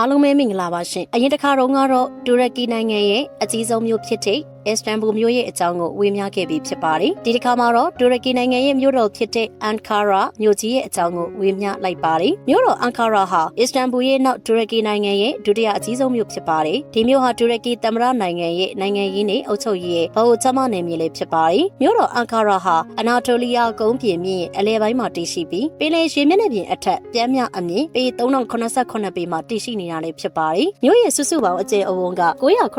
အားလုံးပဲမင်္ဂလာပါရှင်အရင်တစ်ခါတော့ကတော့တူရကီနိုင်ငံရဲ့အကြီးဆုံးမြို့ဖြစ်တဲ့အစ္စတန်ဘူမြို့ရဲ့အကြောင်းကိုဝေမျှခဲ့ပြီးဖြစ်ပါတယ်ဒီတစ်ခါမှာတော့တူရကီနိုင်ငံရဲ့မြို့တော်ဖြစ်တဲ့အန်ကာရာမြို့ကြီးရဲ့အကြောင်းကိုဝေမျှလိုက်ပါတယ်မြို့တော်အန်ကာရာဟာအစ္စတန်ဘူရဲ့နောက်တူရကီနိုင်ငံရဲ့ဒုတိယအကြီးဆုံးမြို့ဖြစ်ပါတယ်ဒီမြို့ဟာတူရကီသမ္မတနိုင်ငံရဲ့နိုင်ငံရေးနဲ့အုပ်ချုပ်ရေးရဲ့ဗဟိုချက်မနယ်မြေလေးဖြစ်ပါတယ်မြို့တော်အန်ကာရာဟာအနာတိုလီယာကုန်းပြင်မြင့်ရဲ့အလဲပိုင်းမှာတည်ရှိပြီးပင်လယ်ရေမျက်နှာပြင်အထက်ပြမ်းမြအမြင့်ပေ3088ပေမှာတည်ရှိနေတာလည်းဖြစ်ပါတယ်မြို့ရဲ့စုစုပေါင်းအကျယ်အဝန်းက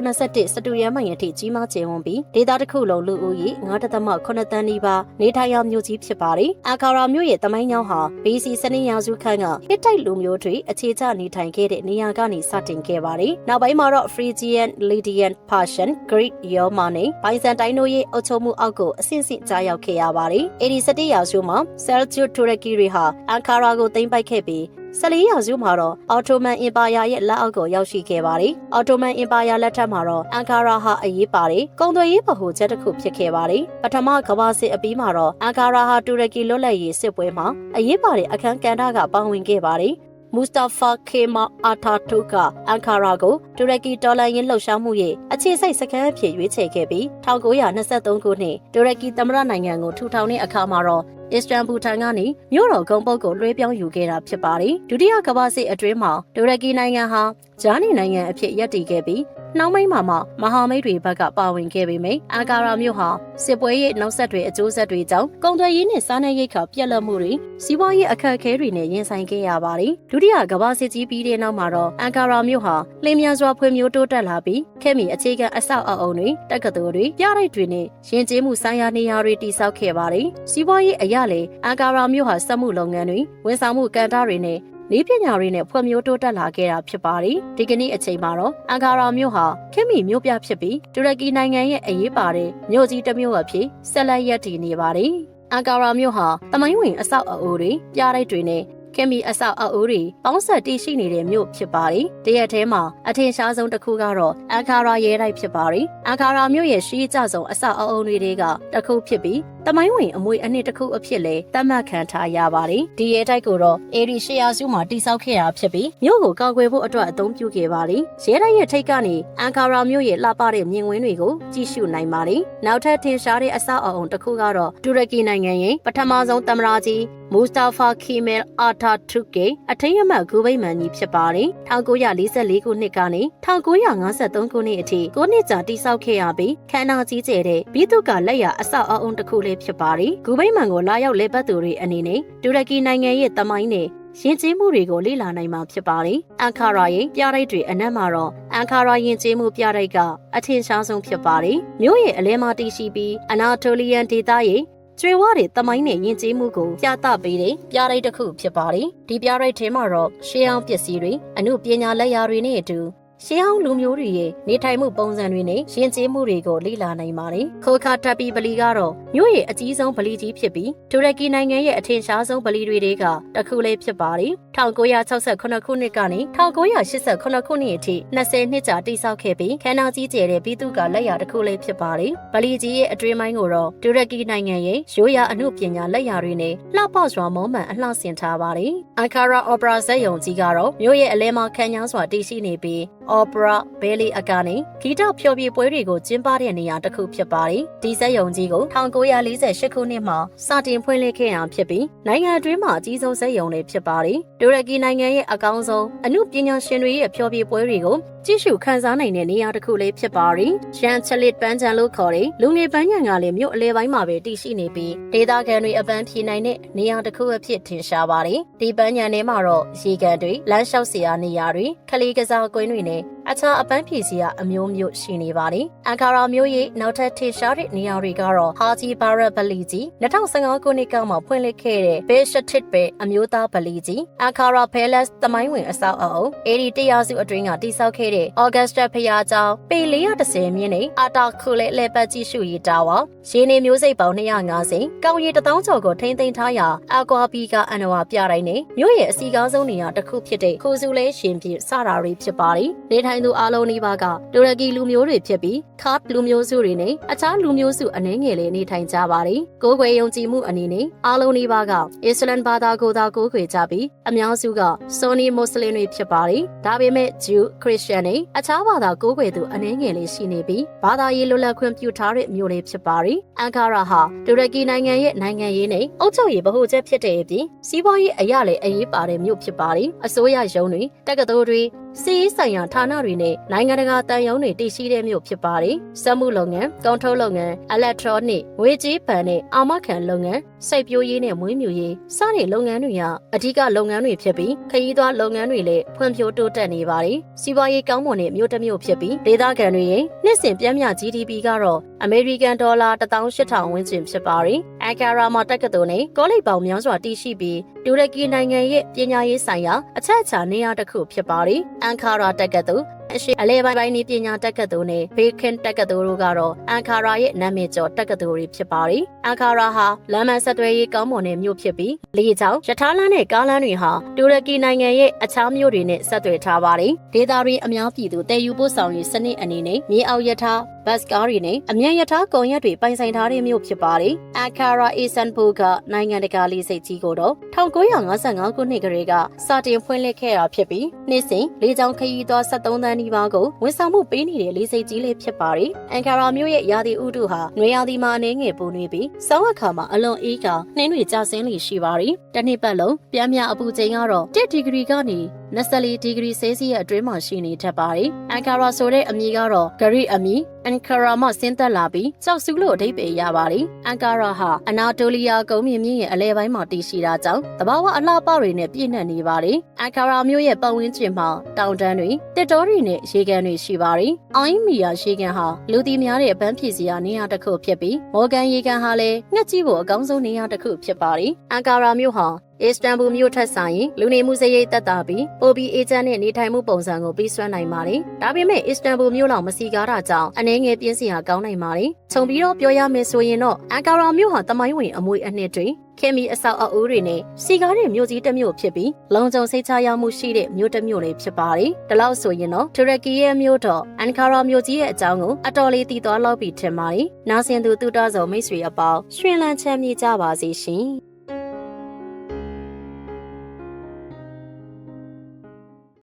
981စတူရန်မိုင်အထိကြီးမားကျယ်ဝန်းပြီးဒေသတစ်ခုလုံးလူဦးရေ9.8တန်းနီးပါးနေထိုင်ရာမြို့ကြီးဖြစ်ပါတယ်။အာကာရာမြို့ရဲ့တမိုင်းကြောင်းဟာ BC စနစ်ရာစုခန့်ကဟစ်တိုက်လူမျိုးတွေအခြေချနေထိုင်ခဲ့တဲ့နေရာကနေစတင်ခဲ့ပါတယ်။နောက်ပိုင်းမှာတော့ Phrygian, Lydian, Persian, Greek, Roman နဲ့ဘိုင်ဇန်တိုင်းတို့ရဲ့အုပ်ချုပ်မှုအောက်ကိုအဆင့်ဆင့်ကြားရောက်ခဲ့ရပါတယ်။အဲဒီစတိရာစုမှာ Seljuk Turkey တွေဟာအန်ကာရာကိုသိမ်းပိုက်ခဲ့ပြီး 14ရာစုမှာတော့အော်တိုမန်အင်ပါယာရဲ့လက်အောက်ကိုရောက်ရှိခဲ့ပါတယ်။အော်တိုမန်အင်ပါယာလက်ထက်မှာတော့အန်ကာရာဟာအရေးပါတယ်။ကုန်သွယ်ရေးဗဟိုချက်တစ်ခုဖြစ်ခဲ့ပါတယ်။ပထမကမ္ဘာစစ်အပြီးမှာတော့အန်ကာရာဟာတူရကီလွတ်လပ်ရေးစစ်ပွဲမှာအရေးပါတဲ့အခမ်းကဏ္ဍကပါဝင်ခဲ့ပါတယ်။ မူစတာဖာခေမာအာတာတုကအန်ကာရာကိုတူရကီတော်လှန်ရေးလှုပ်ရှားမှုရဲ့အခြေစိုက်စခန်းအဖြစ်ရွေးချယ်ခဲ့ပြီး1923ခုနှစ်တူရကီသမ္မတနိုင်ငံကိုထူထောင်တဲ့အခါမှာတော့အစ္စတန်ဘူထန်ကနေမြို့တော်ဂုံပုတ်ကိုလွှဲပြောင်းယူခဲ့တာဖြစ်ပါတယ်။ဒုတိယကမ္ဘာစစ်အတွင်းမှာတူရကီနိုင်ငံဟာ ဂျာနီနိုင်ငံအဖြစ်ရပ်တည်ခဲ့ပြီးနှောင်းမိတ်မှာမှမဟာမိတ်တွေဘက်ကပါဝင်ခဲ့ပေမယ့်အာကာရာမြို့ဟာစစ်ပွဲရဲ့နောက်ဆက်တွဲအကျိုးဆက်တွေကြောင့်ကုန်သွယ်ရေးနဲ့စားနပ်ရိက္ခာပြက်လက်မှုတွေစီးပွားရေးအခက်အခဲတွေနဲ့ရင်ဆိုင်ခဲ့ရပါတယ်။ဒုတိယကမ္ဘာစစ်ကြီးပြီးတဲ့နောက်မှာတော့အာကာရာမြို့ဟာလင်းမြန်စွာဖွံ့ဖြိုးတိုးတက်လာပြီးခဲမီအခြေခံအဆောက်အအုံတွေတက္ကသိုလ်တွေပြတိုက်တွေနဲ့ယဉ်ကျေးမှုဆိုင်ရာနေရာတွေတည်ဆောက်ခဲ့ပါတယ်။စီးပွားရေးအရလည်းအာကာရာမြို့ဟာစက်မှုလုပ်ငန်းတွေဝန်ဆောင်မှုကန်တာတွေနဲ့ နေပညာတွေနဲ့ဖွံ့ဖြိုးတိုးတက်လာခဲ့တာဖြစ်ပါတယ်။ဒီကနေ့အချိန်မှာတော့အန်ကာရာမြို့ဟာခင်မီမြို့ပြဖြစ်ပြီးတူရကီနိုင်ငံရဲ့အရေးပါတဲ့မြို့ကြီးတစ်မြို့အဖြစ်ဆက်လက်ရပ်တည်နေပါတယ်။အန်ကာရာမြို့ဟာတမိုင်းဝင်အဆောက်အအုံတွေပြတိုက်တွေနဲ့ခင်မီအဆောက်အအုံတွေပေါင်းဆက်တည်ရှိနေတဲ့မြို့ဖြစ်ပါတယ်။တရက်ထဲမှာအထင်ရှားဆုံးတစ်ခုကတော့အန်ကာရာရဲတိုက်ဖြစ်ပါတယ်။အန်ကာရာမြို့ရဲ့ရှိကြဆုံးအဆောက်အအုံတွေကတစ်ခုဖြစ်ပြီးတမိုင်းဝင်အမွေအနှစ်တစ်ခုအဖြစ်လဲသတ်မှတ်ခံထားရပါတယ်။ဒီရဲတိုက်ကိုတော့အေရီရှေယာစုမှာတိစောက်ခဲ့တာဖြစ်ပြီးမြို့ကိုကာကွယ်ဖို့အတွက်အသုံးပြုခဲ့ပါတယ်။ရဲတိုက်ရဲ့ထိပ်ကနေအန်ကာရာမြို့ရဲ့လှပတဲ့မြင်ကွင်းတွေကိုကြည့်ရှုနိုင်ပါတယ်။နောက်ထပ်ထင်ရှားတဲ့အဆောက်အအုံတစ်ခုကတော့တူရကီနိုင်ငံရဲ့ပထမဆုံးသမ္မတကြီးမူစတာဖာခီမဲလ်အာတာထုကေအထိမ်းအမှတ်ဂူဗိမာန်ကြီးဖြစ်ပါတယ်1944ခုနှစ်ကနေ1953ခုနှစ်အထိ9နှစ်ကြာတိစောက်ခဲ့ရပြီးခန္ဓာကြီးကျယ်တဲ့ဘိတုကလက်ရအဆောက်အအုံတစ်ခုလေးဖြစ်ပါတယ်ဂူဗိမာန်ကိုလာရောက်လဲပတ်သူတွေအနေနဲ့တူရကီနိုင်ငံရဲ့တမိုင်းနဲ့ယဉ်ကျေးမှုတွေကိုလေ့လာနိုင်မှာဖြစ်ပါတယ်။အန်ခါရာရဲ့ပြတိုက်တွေအနက်မှာတော့အန်ခါရာယဉ်ကျေးမှုပြတိုက်ကအထင်ရှားဆုံးဖြစ်ပါတယ်။မြို့ရဲ့အလဲမှာတည်ရှိပြီးအနာတိုလီယန်ဒေသရဲ့ကျွေဝါတွေတမိုင်းနဲ့ယဉ်ကျေးမှုကိုပြသပေးတဲ့ပြရိုက်တစ်ခုဖြစ်ပါတယ်။ဒီပြရိုက်ထဲမှာတော့ရှေးအောင်ပစ္စည်းတွေအမှုပညာလက်ရာတွေနဲ့အတူ ရှေးအောင်လူမျိုးတွေရဲ့နေထိုင်မှုပုံစံတွေနဲ့ယဉ်ကျေးမှုတွေကိုလေ့လာနိုင်ပါတယ်။ခိုခါတပ်ပီဗလီကတော့မြို့ရဲ့အကြီးဆုံးဗလီကြီးဖြစ်ပြီးတူရကီနိုင်ငံရဲ့အထင်ရှားဆုံးဗလီတွေကတစ်ခုလေးဖြစ်ပါတယ်။1968ခုနှစ်ကနေ1988ခုနှစ်အထိ20နှစ်ကြာတည်ဆောက်ခဲ့ပြီးခန္ဓာကြီးကျယ်တဲ့ပြည်သူကလက်ရာတစ်ခုလေးဖြစ်ပါတယ်။ဗလီကြီးရဲ့အတွင်းပိုင်းကိုတော့တူရကီနိုင်ငံရဲ့ရိုးရာအမှုပညာလက်ရာတွေနဲ့လှပစွာမုံမှန်အလှဆင်ထားပါတယ်။အန်ကာရာအော်ပရာဇက်ယုံကြီးကတော့မြို့ရဲ့အလဲမှာခန်းချောင်းစွာတည်ရှိနေပြီးအော်ပရာဘဲလီအကနေဂီတဖျော်ဖြေပွဲတွေကိုကျင်းပတဲ့နေရာတစ်ခုဖြစ်ပါတယ်။ဒီဇက်ယုံကြီးကို1948ခုနှစ်မှာစတင်ဖွင့်လှစ်ခဲ့တာဖြစ်ပြီးနိုင်ငံအတွင်းမှာအကြီးဆုံးဇက်ယုံလေးဖြစ်ပါတယ်။တူရကီနိုင်ငံရဲ့အကောင်းဆုံးအမှုပညာရှင်တွေရဲ့ဖျော်ဖြေပွဲတွေကိုကြည့်ရှုခန်းစားနိုင်တဲ့နေရာတစ်ခုလေးဖြစ်ပါတယ်။ရန်ချလစ်ပန်းချန်လို့ခေါ်တဲ့လူငယ်ပန်းညံကလည်းမြို့အလဲပိုင်းမှာပဲတည်ရှိနေပြီးဒေသခံတွေအပန်းဖြေနိုင်တဲ့နေရာတစ်ခုအဖြစ်ထင်ရှားပါတယ်။ဒီပန်းညံထဲမှာတော့ရေကန်တွေလမ်းလျှောက်စရာနေရာတွေခလီကစားကွင်းတွေနဲ့ အခြားအပန်းဖြေစရာအမျိုးမျိုးရှိနေပါတယ်။အန်ကာရာမြို့ရဲ့နောက်ထပ်ထင်ရှားတဲ့နေရာတွေကတော့ဟာဂျီဘာရဗလီကြီး2015ခုနှစ်ကမှဖွင့်လှစ်ခဲ့တဲ့ဘေရှတစ်ပဲအမျိုးသားဗလီကြီးအန်ကာရာဖဲလက်စ်တမိုင်းဝင်အဆောက်အအုံအေဒီတရားစုအတွင်းကတည်ဆောက်ခဲ့တဲ့ဩဂတ်စတဖျားကျောင်းပေ430မြင်းနဲ့အာတာခုလေလဲပတ်ကြည့်ရှုရေးတာဝါရင်းနေမျိုးစိတ်ပေါင်း250ကောင်းရီ1000ကျော်ကိုထိမ့်သိမ်းထားရာအကွာပီကအန်နဝါပြတိုင်းနဲ့မြို့ရဲ့အစီကားဆုံးနေရာတစ်ခုဖြစ်တဲ့ခိုစုလဲရှင်ပြစတာတွေဖြစ်ပါတယ်။နေထိုင်သူအလုံးနီးပါးကတူရကီလူမျိုးတွေဖြစ်ပြီးခါလူမျိုးစုတွေနဲ့အခြားလူမျိုးစုအနှဲငယ်လေးနေထိုင်ကြပါတယ်။ကိုယ်ွယ်ယုံကြည်မှုအနေနဲ့အလုံးနီးပါးကအစ္စလမ်ဘာသာကိုသာကိုးကွယ်ကြပြီးအများစုကဆွန်နီမွတ်စလင်တွေဖြစ်ပါတယ်။ဒါပေမဲ့ဂျူးခရစ်ယာန်တွေအခြားဘာသာကိုးကွယ်သူအနှဲငယ်လေးရှိနေပြီးဘာသာရေးလွတ်လပ်ခွင့်ပြုထားတဲ့မျိုးလေးဖြစ်ပါတယ်။အန်ကာရာဟာတူရကီနိုင်ငံရဲ့နိုင်ငံရေးနဲ့အုပ်ချုပ်ရေးဗဟိုချက်ဖြစ်တဲ့အပြင်စီးပွားရေးအရာလည်းအရေးပါတဲ့မြို့ဖြစ်ပါတယ်။အစိုးရရုံးတွေတက္ကသိုလ်တွေ စီးရေးဆိုင်ရာဌာနတွေနဲ့နိုင်ငံတကာတန်ယုံတွေတည်ရှိတဲ့မြို့ဖြစ်ပါတယ်။စက်မှုလုပ်ငန်း၊ကုန်ထုတ်လုပ်ငန်း၊အလက်ထရောနစ်၊ငွေကြေးပန်နဲ့အာမခံလုပ်ငန်း၊စိုက်ပျိုးရေးနဲ့မွေးမြူရေးစတဲ့လုပ်ငန်းတွေကအဓိကလုပ်ငန်းတွေဖြစ်ပြီးခရီးသွားလုပ်ငန်းတွေလည်းဖွံ့ဖြိုးတိုးတက်နေပါတယ်။စီးပွားရေးကောင်းမွန်တဲ့မြို့တစ်မြို့ဖြစ်ပြီးဒေသခံတွေရဲ့နှစ်စဉ်ပြည့်မြ GDP ကတော့အမေရိကန်ဒေါ်လာ18000ဝန်းကျင်ဖြစ်ပါတယ်။အန်ကာရာမှာတက္ကသိုလ်နဲ့ကောလိပ်ပေါင်းများစွာတည်ရှိပြီးတူရကီနိုင်ငံရဲ့ပညာရေးဆိုင်ရာအချက်အချာနေရာတစ်ခုဖြစ်ပါတယ်။အန်ကာရာတက္ကသိုလ်အရှိအလဲပိုင်းပိုင်းဤပညာတက္ကသိုလ်နဲ့ဘေခင်တက္ကသိုလ်တို့ကတော့အန်ကာရာရဲ့နာမည်ကျော်တက္ကသိုလ်တွေဖြစ်ပါတယ်။အန်ကာရာဟာလမ်းမဆက်သွယ်ရေးကောင်းမွန်တဲ့မြို့ဖြစ်ပြီးလေကြောင်းရထားလမ်းနဲ့ကားလမ်းတွေဟာတူရကီနိုင်ငံရဲ့အခြားမြို့တွေနဲ့ဆက်သွယ်ထားပါတယ်။ဒေသတွင်းအများပြည်သူတည်ယူပို့ဆောင်ရေးစနစ်အနေနဲ့မြေအောက်ရထားဘတ်ကားတွေနဲ့အမြန်ရထားကုန်ရက်တွေပိုင်ဆိုင်ထားတဲ့မြို့ဖြစ်ပါတယ်။အန်ကာရာအီဆန်ဘူကနိုင်ငံတကာလေးစိတ်ကြီးကိုတော့1955ခုနှစ်ကလေးကစတင်ဖွင့်လှစ်ခဲ့တာဖြစ်ပြီးနှစ်စဉ်လေးချောင်းခရီးသွား73သန်းနီးပါးကိုဝန်ဆောင်မှုပေးနေတဲ့လေးစိတ်ကြီးလေးဖြစ်ပါတယ်။အန်ကာရာမြို့ရဲ့ရာသီဥတုဟာနွေရာသီမှာအနေငယ်ပူနေပြီးဆောင်းအခါမှာအလွန်အေးကနှင်းတွေကျဆင်းလေရှိပါတယ်။တစ်နှစ်ပတ်လုံးပြန်မြအပူချိန်ကတော့1ဒီဂရီကနေ 24ဒီဂရီဆဲလ်စီယပ်အတွင်းမှာရှိနေတတ်ပါတယ်။အန်ကာရာဆိုတဲ့အမည်ကတော့ဂရိအမည်အန်ကာရာမှဆင်းသက်လာပြီးကြောက်စုလို့အဓိပ္ပာယ်ရပါတယ်။အန်ကာရာဟာအနာတိုလီယာကုန်းမြင့်မြင့်ရဲ့အလဲပိုင်းမှာတည်ရှိတာကြောင့်တဘာဝအလှပတွေနဲ့ပြည့်နှက်နေပါတယ်။အန်ကာရာမြို့ရဲ့ပတ်ဝန်းကျင်မှာတောင်တန်းတွေတစ်တောတွေနဲ့ရေကန်တွေရှိပါတယ်။အိုင်းမီယာရေကန်ဟာလူသိများတဲ့အပန်းဖြေစရာနေရာတစ်ခုဖြစ်ပြီးမော်ဂန်ရေကန်ဟာလည်းငှက်ကြီးဖို့အကောင်းဆုံးနေရာတစ်ခုဖြစ်ပါတယ်။အန်ကာရာမြို့ဟာ အစ္စတန်ဘူမြို့ထက်ဆိုင်ရင်လူနေမှုစရိတ်သက်သာပြီးပိုပြီးအေဂျင့်နဲ့နေထိုင်မှုပုံစံကိုပြီးစွမ်းနိုင်ပါတယ်။ဒါပေမဲ့အစ္စတန်ဘူမြို့လောက်မစီကားတာကြောင့်အနေငယ်ပြင်းစရာကောင်းနိုင်ပါတယ်။ခြုံပြီးတော့ပြောရမယ်ဆိုရင်တော့အန်ကာရာမြို့ဟာတမိုင်းဝင်အမွေအနှစ်တွေခင်မီအဆောက်အအုံတွေနဲ့စီကားတဲ့မြို့ကြီးတစ်မြို့ဖြစ်ပြီးလုံခြုံစိတ်ချရမှုရှိတဲ့မြို့တစ်မြို့လေးဖြစ်ပါတယ်။ဒါလို့ဆိုရင်တော့တူရကီရဲ့မြို့တော်အန်ကာရာမြို့ကြီးရဲ့အကြောင်းကိုအတော်လေးသိသွားလောက်ပြီထင်ပါတယ်။နာဆင်သူတူတာစုံမိတ်ဆွေအပေါင်းရွှင်လန်းချမ်းမြေ့ကြပါစေရှင်။